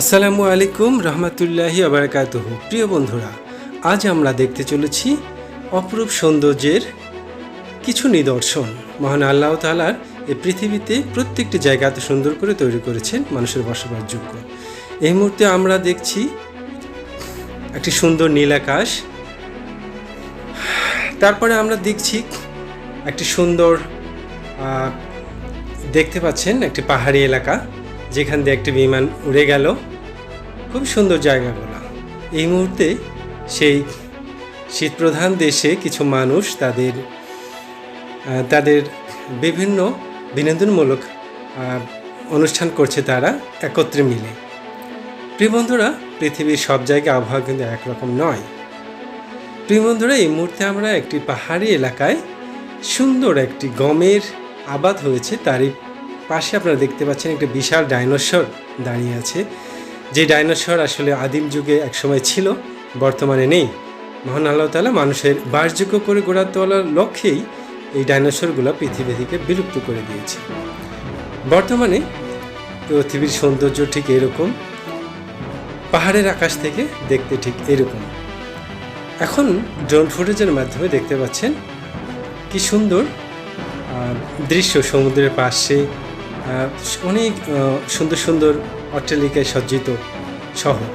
আসসালামু আলাইকুম রহমতুল্লাহি আবরকাতহ। প্রিয় বন্ধুরা, আজ আমরা দেখতে চলেছি অপরূপ সৌন্দর্যের কিছু নিদর্শন। মহান আল্লাহ তালার এই পৃথিবীতে প্রত্যেকটি জায়গা এত সুন্দর করে তৈরি করেছেন মানুষের বসবাসযোগ্য এই মুহূর্তে আমরা দেখছি একটি সুন্দর নীল আকাশ। তারপরে আমরা দেখছি একটি সুন্দর দেখতে পাচ্ছেন একটি পাহাড়ি এলাকা। যেখান দিয়ে একটি বিমান উড়ে গেল। খুব সুন্দর জায়গাগুলো। এই মুহূর্তে সেই শীতপ্রধান দেশে কিছু মানুষ তাদের তাদের বিভিন্ন বিনোদনমূলক অনুষ্ঠান করছে তারা একত্রে মিলে। প্রিয় বন্ধুরা, পৃথিবীর সব জায়গায় আবহাওয়া কিন্তু একরকম নয়। প্রিয় বন্ধুরা, এই মুহূর্তে আমরা একটি পাহাড়ি এলাকায় সুন্দর একটি গমের আবাদ হয়েছে, তারই পাশে আপনারা দেখতে পাচ্ছেন একটি বিশাল ডাইনোসর দাঁড়িয়ে আছে। যে ডাইনোসর আসলে আদিম যুগে একসময় ছিল, বর্তমানে নেই। মহান আল্লাহ তালা মানুষের বাসযোগ্য করে গড়ে তোলার লক্ষ্যেই এই ডাইনোসরগুলো পৃথিবী থেকে বিলুপ্ত করে দিয়েছে। বর্তমানে পৃথিবীর সৌন্দর্য ঠিক এরকম, পাহাড়ের আকাশ থেকে দেখতে ঠিক এরকম। এখন ড্রোন ফুটেজের মাধ্যমে দেখতে পাচ্ছেন কি সুন্দর দৃশ্য সমুদ্রের পাশে অনেক সুন্দর সুন্দর অট্টালিকায় সজ্জিত শহর।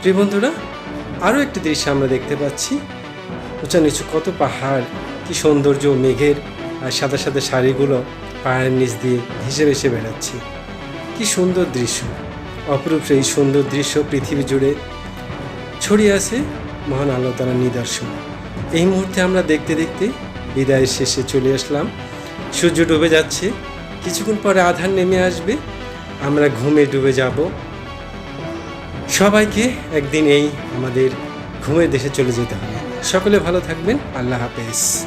প্রিয় বন্ধুরা, আরও একটি দৃশ্য আমরা দেখতে পাচ্ছি। উঁচা নিচু কত পাহাড়, কি সৌন্দর্য মেঘের সাদা সাদা শাড়িগুলো পাহাড়ের নিচ দিয়ে ভেসে ভেসে বেড়াচ্ছে। কি সুন্দর দৃশ্য। অপরূপ সেই সুন্দর দৃশ্য পৃথিবী জুড়ে ছড়িয়ে আছে মহান আল্লাহ নিদর্শন। এই মুহূর্তে আমরা দেখতে দেখতে বিদায়ের শেষে চলে আসলাম। সূর্য ডুবে যাচ্ছে কিছুক্ষণ পরে আধার নেমে আসবে। আমরা ঘুমে ডুবে যাব। সবাইকে একদিন এই আমাদের ঘুমের দেশে চলে যেতে হবে। সকলে ভালো থাকবেন। আল্লাহ হাফেজ।